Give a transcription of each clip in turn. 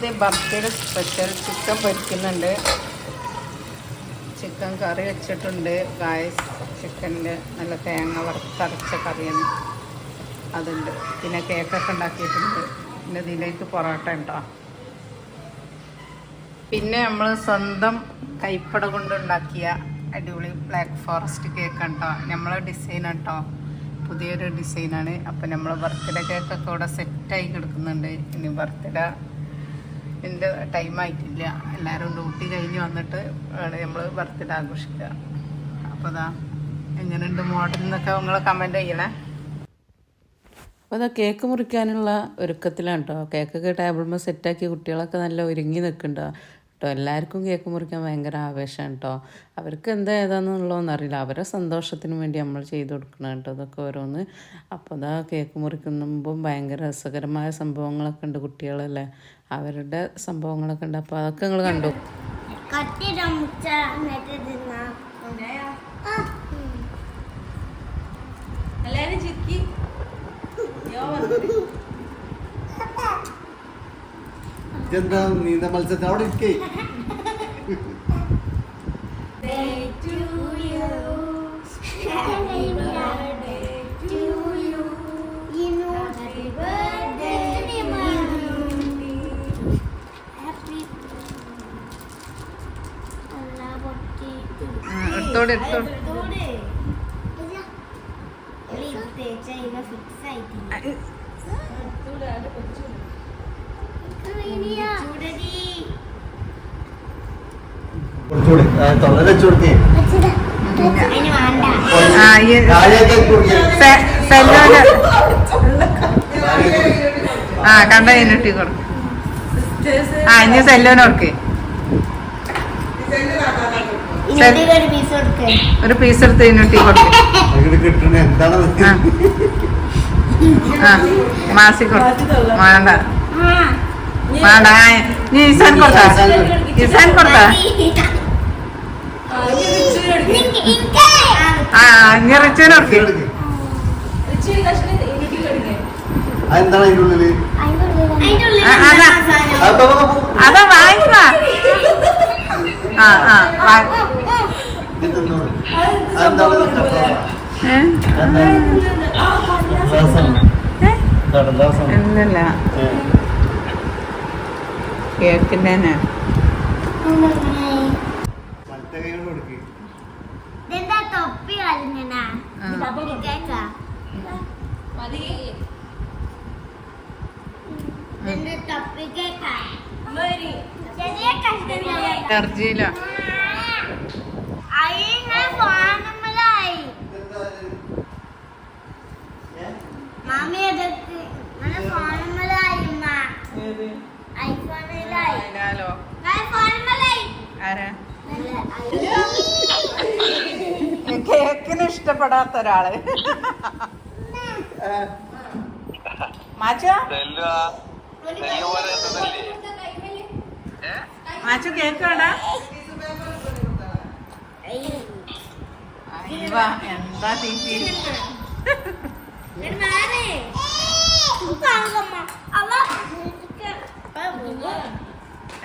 ഇത് ബർത്തിയുടെ special chicken പൊരിക്കുന്നുണ്ട്. ചിക്കൻ കറി വെച്ചിട്ടുണ്ട്. ഗായസ് ചിക്കനിൽ നല്ല തേങ്ങ വറുത്തരച്ച കറിയാണ്. അതുണ്ട്. പിന്നെ കേക്കൊക്കെ ഉണ്ടാക്കിയിട്ടുണ്ട്. പിന്നെ ഇതിലേക്ക് പൊറോട്ട ഉണ്ടോ? പിന്നെ നമ്മൾ സ്വന്തം കൈപ്പട കൊണ്ട് ഉണ്ടാക്കിയ അടിപൊളി ബ്ലാക്ക് ഫോറസ്റ്റ് കേക്ക് ഉണ്ടോ നമ്മളെ ഡിസൈൻ ഉണ്ടോ പുതിയൊരു ഡിസൈനാണ് അപ്പം നമ്മൾ ബർത്ത്ഡേ കേക്കൊക്കെ ഇവിടെ സെറ്റായി കിടക്കുന്നുണ്ട്. ഇനി ബർത്ത്ഡേ എന്റെ ടൈം ആയിട്ടില്ല. എല്ലാവരും ഡ്യൂട്ടി കഴിഞ്ഞ് വന്നിട്ട് നമ്മൾ ബർത്ത്ഡേ ആഘോഷിക്കുക. അപ്പോൾ അതാ എങ്ങനെയുണ്ട് മോഡൽ എന്നൊക്കെ നിങ്ങൾ കമന്റ് ചെയ്യണേ. അപ്പോൾ അതാ കേക്ക് മുറിക്കാനുള്ള ഒരുക്കത്തിലാണ് കേട്ടോ കേക്കൊക്കെ ടേബിൾമേൽ സെറ്റാക്കി കുട്ടികളൊക്കെ നല്ല ഒരുങ്ങി നിൽക്കുന്നുണ്ടോ. കേട്ടോ. എല്ലാവർക്കും കേക്ക് മുറിക്കാൻ ഭയങ്കര ആവേശമാണ് കേട്ടോ. അവർക്ക് എന്താ ഏതാണെന്നുള്ളതെന്നറിയില്ല അവരെ സന്തോഷത്തിന് വേണ്ടി നമ്മൾ ചെയ്ത് കൊടുക്കണം കേട്ടോ. അതൊക്കെ ഓരോന്ന്. അപ്പോൾ അതാ കേക്ക് മുറിക്കുമ്പോൾ ഭയങ്കര രസകരമായ സംഭവങ്ങളൊക്കെ ഉണ്ട് കുട്ടികളല്ലേ. അവരുടെ സംഭവങ്ങളൊക്കെ ഉണ്ട്. അപ്പോൾ അതൊക്കെ നിങ്ങൾ കണ്ടു? ചിക്കി. മുച്ച എന്നിട്ട് തിന്നാ ഇതെന്താ നീന്ത മത്സരത്തിൽ അവിടെ ഇരിക്കേ? Happy birthday കുറച്ചുകൂടി തൊള്ള വെച്ചു കൊടുക്കേ അതിന് വേണ്ട ആ കണ്ട കഴിഞ്ഞിട്ട് കൊടുക്കും. ആ ഇനി സെല്ലോന് കൊടുക്ക്. ഒരു പീസ് കൊടുക്കേ. ഒരു പീസ് എടുത്ത് കഴിഞ്ഞിട്ടി കൊടുക്കും. ആ. മാസി കൊടുക്കും വേണ്ട വേണ്ട നീ ഇസാൻ കൊടുത്താ? ഇസാൻ കൊടുത്താ ആ ഇനി റിച്ചുവിന് കൊടുക്ക് അതെന്താണ് ഉള്ളിൽ? അതാ. വാങ്ങിക്ക ആ ആ. ഇല്ലല്ല കേക്കിന്റെ തന്നെ മറ്റേ കൈ കൊണ്ട് കൊടുക്ക്. ഇതെന്താ തൊപ്പി കളിങ്ങനാ ആ. കേക്കാ ഇതിന്റെ തൊപ്പി കേക്കാ ചെറിയ കഷ്ണങ്ങളാ എർജിയില അയിങ്ങനെ ഫോണുമ്മലായി മാമി അതൊക്കെ ഇങ്ങനെ ഫോണുമ്മലായി ഉമ്മ ഐഫോണിലായി ഞാൻ ഫോണുമ്മലായി ആരാ കേക്കിന് ഇഷ്ടപ്പെടാത്ത ഒരാൾ. മാച്ചോ? മാച്ചു കേക്ക് എന്താ തീറ്റി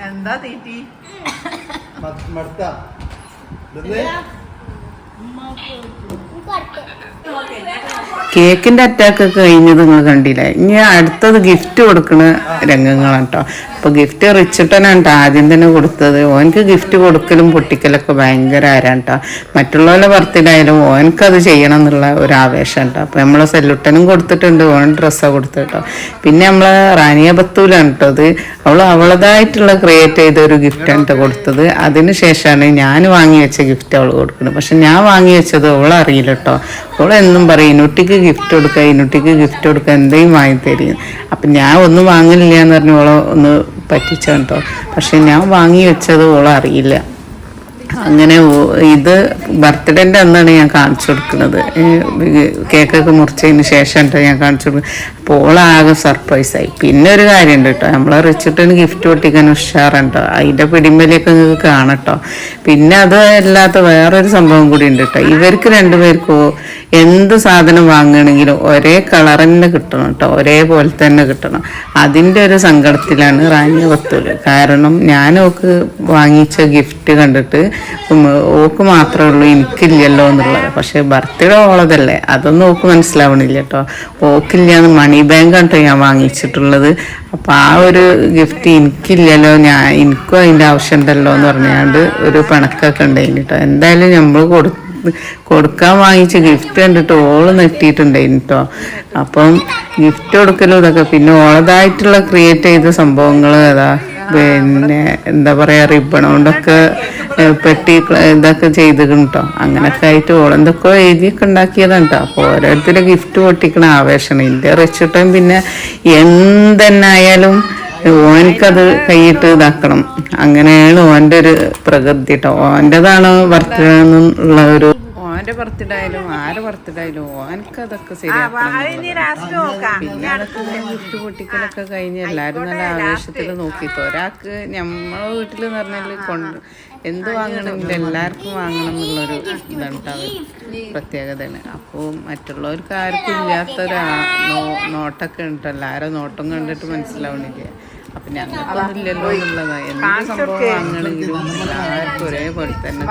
എന്താ തീറ്റി മടുത്താ? ഇതെന്ത്? അറ്റാക്ക് അറ്റാക്ക് കഴിഞ്ഞത് നിങ്ങൾ കണ്ടില്ലേ ഇനി അടുത്തത് ഗിഫ്റ്റ് കൊടുക്കുന്ന രംഗങ്ങളാണ് കേട്ടോ അപ്പോൾ ഗിഫ്റ്റ് റിച്ചിട്ടനാണ് ട്ടോ ആദ്യം തന്നെ കൊടുത്തത്. ഓനക്ക് ഗിഫ്റ്റ് കൊടുക്കലും പൊട്ടിക്കലൊക്കെ ഭയങ്കര ആരാണ് കേട്ടോ മറ്റുള്ളവരുടെ ബർത്ത്ഡേ ആയാലും ഓനക്കത് ചെയ്യണം എന്നുള്ള ഒരു ആവേശം കേട്ടോ അപ്പോൾ നമ്മൾ സെല്ലുട്ടനും കൊടുത്തിട്ടുണ്ട്. ഓൻ ഡ്രസ്സാണ് കൊടുത്തത് കേട്ടോ പിന്നെ നമ്മൾ റാനിയ ബത്തൂലാണ് കേട്ടോ അത് അവൾ അവളതായിട്ടുള്ള ക്രിയേറ്റ് ചെയ്ത ഒരു ഗിഫ്റ്റാണ് കേട്ടോ കൊടുത്തത്. അതിന് ശേഷമാണ് ഞാൻ വാങ്ങി വെച്ച ഗിഫ്റ്റ് അവൾ കൊടുക്കുന്നത്. പക്ഷെ ഞാൻ വാങ്ങി വെച്ചത് അറിയില്ല കേട്ടോ അവൾ എന്നും പറയും ഇനുട്ടിക്ക് ഗിഫ്റ്റ് കൊടുക്കുക ഇനുട്ടിക്ക് ഗിഫ്റ്റ് കൊടുക്കുക എന്തെങ്കിലും വാങ്ങി തരും അപ്പം ഞാൻ ഒന്നും വാങ്ങലില്ല എന്ന് പറഞ്ഞ് അവളെ ഒന്ന് പറ്റിച്ച കേട്ടോ പക്ഷെ ഞാൻ വാങ്ങി വെച്ചത് അറിയില്ല. അങ്ങനെ ഇത് ബർത്ത്ഡേന്റെ അന്നാണ് ഞാൻ കാണിച്ചു കൊടുക്കുന്നത്. കേക്കൊക്കെ മുറിച്ചതിന് ശേഷം ഞാൻ കാണിച്ചു കൊടുക്കുന്നത്. അപ്പോൾ ഓളാകെ സർപ്രൈസായി. പിന്നെ ഒരു കാര്യമുണ്ട് കേട്ടോ. നമ്മളെ റിച്ചിട്ടിന് ഗിഫ്റ്റ് പൊട്ടിക്കാൻ ഉഷാറുണ്ടോ. അതിന്റെ പിടിമ്പലിയൊക്കെ നിങ്ങൾക്ക് കാണട്ടോ പിന്നെ അത് അല്ലാത്ത വേറൊരു സംഭവം കൂടി ഉണ്ട് കേട്ടോ. ഇവർക്ക് രണ്ടുപേർക്കും എന്ത് സാധനം വാങ്ങണമെങ്കിലും ഒരേ കളർ തന്നെ കിട്ടണം കേട്ടോ. ഒരേപോലെ തന്നെ കിട്ടണം. അതിന്റെ ഒരു സങ്കടത്തിലാണ് റാണി വത്തൂൽ കാരണം ഞാൻ വാങ്ങിച്ച ഗിഫ്റ്റ് കണ്ടിട്ട് ഓക്ക് മാത്രമേ ഉള്ളൂ എനിക്കില്ലല്ലോ എന്നുള്ളത്. പക്ഷേ ബർത്ത്ഡേ ഓളതല്ലേ. അതൊന്നും ഓക്ക് മനസ്സിലാവണില്ല കേട്ടോ. ഓക്കില്ല എന്ന് മണി ബാങ്ക് കേട്ടോ ഞാൻ വാങ്ങിച്ചിട്ടുള്ളത്? അപ്പം ആ ഒരു ഗിഫ്റ്റ് എനിക്കില്ലല്ലോ ഞാൻ എനിക്കും അതിന്റെ ആവശ്യമുണ്ടല്ലോ എന്ന് പറഞ്ഞാണ്ട് ഒരു പിണക്കൊക്കെ ഉണ്ടായിരുന്നു കേട്ടോ. എന്തായാലും നമ്മൾ കൊടു കൊടുക്കാൻ വാങ്ങിച്ച ഗിഫ്റ്റ് കണ്ടിട്ട് ഓൾ നെട്ടിയിട്ടുണ്ടായിരുന്നു കേട്ടോ അപ്പം ഗിഫ്റ്റ് കൊടുക്കലും ഇതൊക്കെ. പിന്നെ ഓളതായിട്ടുള്ള ക്രിയേറ്റ് ചെയ്ത സംഭവങ്ങൾ അതാ. പിന്നെ എന്താ പറയാ റിബൺ കൊണ്ടൊക്കെ പെട്ടി ഇതൊക്കെ ചെയ്ത് കേട്ടോ അങ്ങനൊക്കെ ആയിട്ട് ഓളെന്തൊക്കെ എഴുതിയൊക്കെ ഉണ്ടാക്കിയതാണ് കേട്ടോ അപ്പോൾ ഓരോരുത്തരും ഗിഫ്റ്റ് പൊട്ടിക്കണ ആവേശമാണ്. എന്റെ റെച്ചിട്ടും പിന്നെ എന്തെന്നെ ആയാലും ഓനക്കത് കൈയിട്ട് ഇതാക്കണം. അങ്ങനെയാണ് ഓന്റെ ഒരു പ്രകൃതി കേട്ടോ ഓന്റെതാണ് ബർത്ത്ഡേ എന്നുള്ള ഒരു ഓന്റെ ബർത്ത്ഡേ ആയാലും ആരെ ബർത്ത്ഡേ ആയാലും ഓനക്ക് അതൊക്കെ ശരിയാക്കണം പിന്നെ അതൊക്കെ ഗിഫ്റ്റ് പൊട്ടിക്കലൊക്കെ കഴിഞ്ഞ് എല്ലാവരും നല്ല ആവേശത്തിൽ നോക്കിയിട്ട് ഒരാൾക്ക് നമ്മളെ വീട്ടിൽ എന്ന് പറഞ്ഞാൽ കൊണ്ട് എന്ത് വാങ്ങണമെങ്കിലും എല്ലാവർക്കും വാങ്ങണം എന്നുള്ളൊരു ഇതാണ് ട്ടോ അവർക്ക് പ്രത്യേകതയാണ്. അപ്പോൾ മറ്റുള്ളവർക്ക് ആർക്കും ഇല്ലാത്തൊരു നോട്ടൊക്കെ ഉണ്ട് എല്ലാവരും നോട്ടം കണ്ടിട്ട് മനസ്സിലാവണില്ല. എന്ത് സംഭവം വാങ്ങണമെങ്കിലും എല്ലാവർക്കും ഒരേപോലെ തന്നെ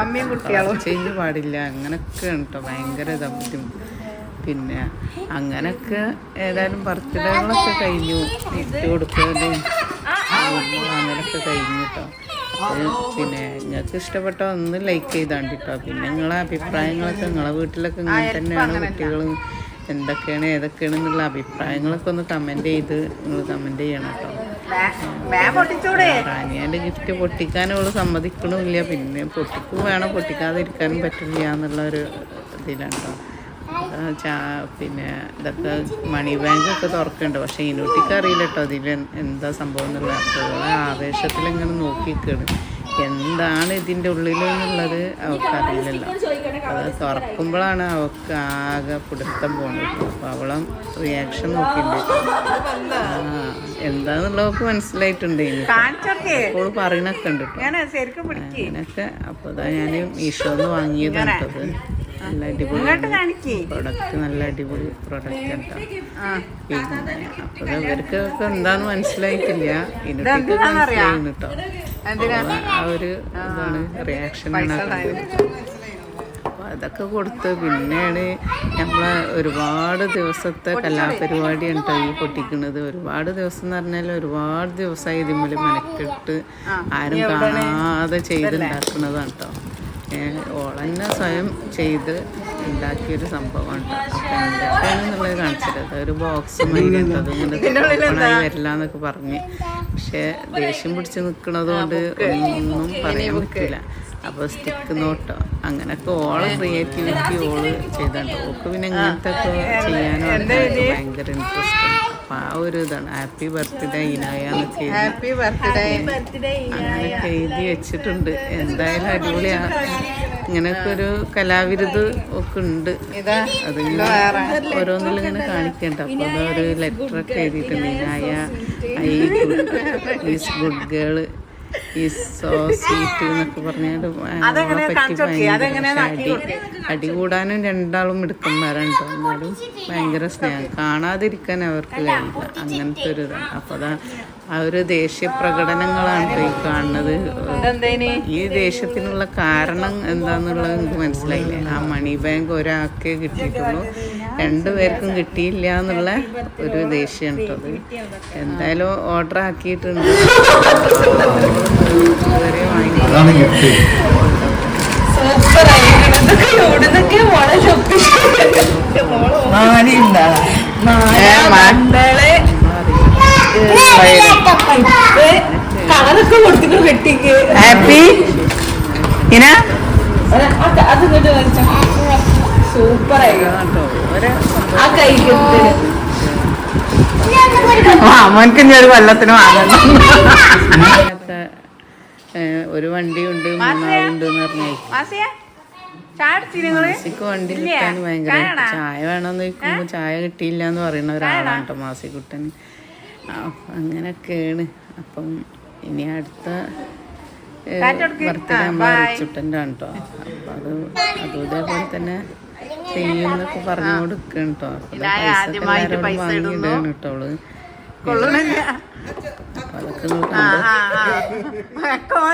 ചെയ്യ പാടില്ല. അങ്ങനൊക്കെ കേട്ടോ ഭയങ്കര ഇതാ ബുദ്ധിമുട്ട് പിന്നെ അങ്ങനൊക്കെ ഏതായാലും ബർത്ത്ഡേകളൊക്കെ കഴിഞ്ഞു. ഗിഫ്റ്റ് കൊടുക്കലും. അങ്ങനൊക്കെ കഴിഞ്ഞു കേട്ടോ പിന്നെ നിങ്ങൾക്ക് ഇഷ്ടപ്പെട്ട? ഒന്ന് ലൈക്ക് ചെയ്താണ്ട് കേട്ടോ പിന്നെ നിങ്ങളെ അഭിപ്രായങ്ങളൊക്കെ നിങ്ങളെ വീട്ടിലൊക്കെ ഇങ്ങനെ തന്നെയാണ് കുട്ടികൾ എന്തൊക്കെയാണ് ഏതൊക്കെയാണ് എന്നുള്ള അഭിപ്രായങ്ങളൊക്കെ ഒന്ന് കമന്റ് ചെയ്ത് നിങ്ങൾ കമന്റ് ചെയ്യണം കേട്ടോ റാനിയാന്റെ ഗിഫ്റ്റ് പൊട്ടിക്കാൻ അവൾ സമ്മതിക്കണമില്ല. പിന്നെ പൊട്ടിക്കും വേണം. പൊട്ടിക്കാതിരിക്കാനും പറ്റില്ല എന്നുള്ള ഒരു ഇതിലാണ് കേട്ടോ ചാ- പിന്നെ ഇതൊക്കെ മണി ബാങ്ക് ഒക്കെ തുറക്കുന്നുണ്ട് പക്ഷെ ഇനൂട്ടിക്ക് അറിയില്ല കേട്ടോ അതിൽ എന്താ സംഭവം എന്നുള്ള ആവേശത്തിൽ ഇങ്ങനെ നോക്കിക്കാണ് എന്താണ് ഇതിന്റെ ഉള്ളിലെന്നുള്ളത് അവൾക്ക് അറിയില്ലല്ലോ. അത് തുറക്കുമ്പോഴാണ് അവൾക്ക് ആകെ പിടുത്തം പോകുന്നത് അപ്പോൾ അവളും റിയാക്ഷൻ നോക്കിയിട്ടുണ്ട് ആ എന്താന്നുള്ളവർക്ക് മനസ്സിലായിട്ടുണ്ട് ഇനി. അപ്പോൾ പറയണൊക്കെ ഉണ്ട് കേട്ടോ അങ്ങനൊക്കെ അപ്പോൾ അതാ ഞാൻ മീഷോന്ന് വാങ്ങിയതാണ് ഇത്. നല്ല അടിപൊളി പ്രൊഡക്റ്റ് നല്ല അടിപൊളി പ്രൊഡക്റ്റ് കേട്ടോ. അപ്പോൾ ഇവർക്കൊക്കെ എന്താന്ന് മനസ്സിലായിട്ടില്ല. ഇനിയൊക്കെ മനസ്സിലായിരുന്നു കേട്ടോ ആ ഒരു ഇതാണ് റിയാക്ഷനാണ് അപ്പോൾ അതൊക്കെ കൊടുത്ത് പിന്നെയാണ് നമ്മളെ ഒരുപാട് ദിവസത്തെ കലാപരിപാടിയാണ് കേട്ടോ ഈ പൊട്ടിക്കുന്നത് ഒരുപാട് ദിവസം എന്ന് പറഞ്ഞാൽ ഒരുപാട് ദിവസമായി ഇതിമ്മൽ മെനക്കെട്ട് ആരും കാണാതെ ചെയ്തുണ്ടാക്കുന്നതാണ് കേട്ടോ ഓളന്നെ സ്വയം ചെയ്ത് ഉണ്ടാക്കിയൊരു സംഭവമാണ് എന്തൊക്കെയാണെന്നുള്ളത് കാണിച്ചത് ഒരു ബോക്സ് ഓപ്പണായി വരില്ല എന്നൊക്കെ പറഞ്ഞ്. പക്ഷേ ദേഷ്യം പിടിച്ച് നിൽക്കുന്നത് കൊണ്ട് ഒന്നും പറയാൻ പറ്റില്ല. അപ്പോൾ സ്റ്റിക്ക് നോട്ടോ അങ്ങനൊക്കെ ഓൾ ക്രിയേറ്റിവിറ്റി ഓൾ ചെയ്താണ്ട്. ഓക്ക് പിന്നെ ഇങ്ങനത്തെ ഒക്കെ ചെയ്യാനും ഭയങ്കര ഇൻട്രസ്റ്റ് അപ്പം ആ ഒരു ഇതാണ്. ഹാപ്പി ബർത്ത്ഡേ ചെയ്ത് ഹാപ്പി ബർത്ത്ഡേ അങ്ങനെയൊക്കെ എഴുതി വെച്ചിട്ടുണ്ട്. എന്തായാലും അടിപൊളിയാണ് ഇങ്ങനൊക്കെ ഒരു കലാവിരുത് ഒക്കെ ഉണ്ട്. ഇതാ അതിങ്ങനെ ഓരോന്നിലും ഇങ്ങനെ കാണിക്കണ്ട. അപ്പോൾ അതാ ഒരു ലെറ്റർ ഒക്കെ എഴുതിയിട്ടുണ്ട്. Inaya I is good girl is so sweet എന്നൊക്കെ പറഞ്ഞാൽ അവളെ പറ്റി ഭയങ്കര അടി അടി കൂടാനും രണ്ടാളും എടുക്കുന്നവരാണ് തോന്നാലും ഭയങ്കര സ്നേഹം. കാണാതിരിക്കാൻ അവർക്ക് കഴിയില്ല അങ്ങനത്തെ ഒരു ഇതാണ്. അപ്പൊ അതാ ആ ഒരു ദേഷ്യ പ്രകടനങ്ങളാണ് ഈ കാണുന്നത്. ഈ ദേഷ്യത്തിനുള്ള കാരണം എന്താന്നുള്ളത് എനിക്ക് മനസ്സിലായില്ലേ. ആ മണി ബാങ്ക് ഒരാക്കേ കിട്ടിയിട്ടുള്ളൂ. രണ്ടുപേർക്കും കിട്ടിയില്ല എന്നുള്ള ഒരു ദേഷ്യം കേട്ടോ എന്തായാലും ഓർഡർ ആക്കിയിട്ടുണ്ട്. ഇതുവരെ കൊടുത്തിട്ട് വെട്ടിക്ക്. ഹാപ്പി ഇന? ആ മോനക്ക് ഇനി ഒരു കൊല്ലത്തിന് വാങ്ങണം. ഒരു വണ്ടിയുണ്ട് മൂന്നാളുണ്ട് എന്ന് പറഞ്ഞേ. വണ്ടി കിട്ടാൻ ഭയങ്കര ചായ വേണമെന്ന് ചോദിക്കുമ്പോ ചായ കിട്ടിയില്ല എന്ന് പറയുന്ന ഒരാളാണ് കേട്ടോ മാസിക്കുട്ടൻ അങ്ങനൊക്കെയാണ് അപ്പം ഇനി അടുത്ത ബർത്ത്ഡേ നമ്മൾ റിച്ചുട്ടന്റെ ആണ് കേട്ടോ. അപ്പം അത് അതും ഇതേപോലെ തന്നെ ചെയ്യുന്നൊക്കെ പറഞ്ഞു കൊടുക്കണം കേട്ടോ ആദ്യമായിട്ട് പൈസ പൈസ എല്ലാവരോടും ഇടുന്നു. വാങ്ങിയിടാണ് കേട്ടോ കൊള്ളണില്ല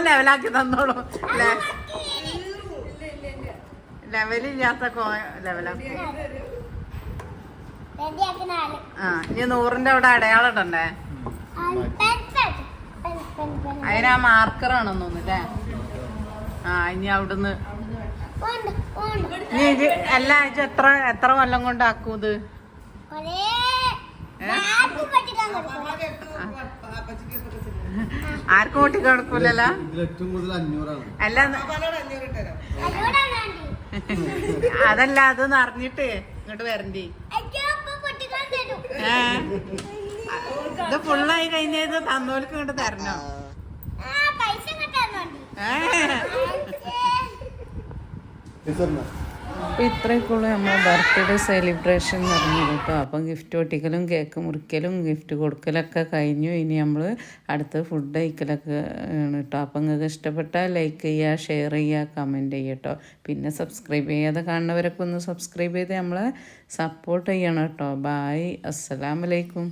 ലെവലാക്കി തന്നോളൂ. ലെവലില്ലാത്ത ലെവലാക്കി. ആ ഇനി നൂറിന്റെ അവിടെ അടയാളം ഇടണ്ടേ? ആ മാർക്കറാണെന്ന് തോന്നുന്നല്ലേ ആ ഇനി അവിടുന്ന് അല്ല എത്ര എത്ര കൊല്ലം കൊണ്ട് ആർക്കും കൂട്ടി കൊടുക്കൂലല്ലോ? അല്ല. അതല്ല അത് അറിഞ്ഞിട്ട് ഇങ്ങോട്ട് വരണ്ടി. ഇത് ഫുള്ളായി കഴിഞ്ഞത് ഇത് തന്നോൽക്ക് ഇങ്ങോട്ട് തരണോ. ഏ? അപ്പോൾ ഇത്രയൊക്കെയുള്ളൂ നമ്മൾ ബർത്ത്ഡേ സെലിബ്രേഷൻ പറഞ്ഞത് കേട്ടോ. അപ്പം ഗിഫ്റ്റ് ഒട്ടിക്കലും കേക്ക് മുറിക്കലും ഗിഫ്റ്റ് കൊടുക്കലൊക്കെ കഴിഞ്ഞു. ഇനി നമ്മൾ അടുത്ത ഫുഡ് കഴിക്കലൊക്കെ ആണ് കേട്ടോ. അപ്പം നിങ്ങൾക്ക് ഇഷ്ടപ്പെട്ടാൽ ലൈക്ക് ചെയ്യുക ഷെയർ ചെയ്യുക കമന്റ് ചെയ്യുക കേട്ടോ. പിന്നെ സബ്സ്ക്രൈബ് ചെയ്യാതെ കാണുന്നവരൊക്കെ ഒന്ന് സബ്സ്ക്രൈബ് ചെയ്ത് നമ്മളെ സപ്പോർട്ട് ചെയ്യണം കേട്ടോ. ബായ് അസ്സലാമലൈക്കും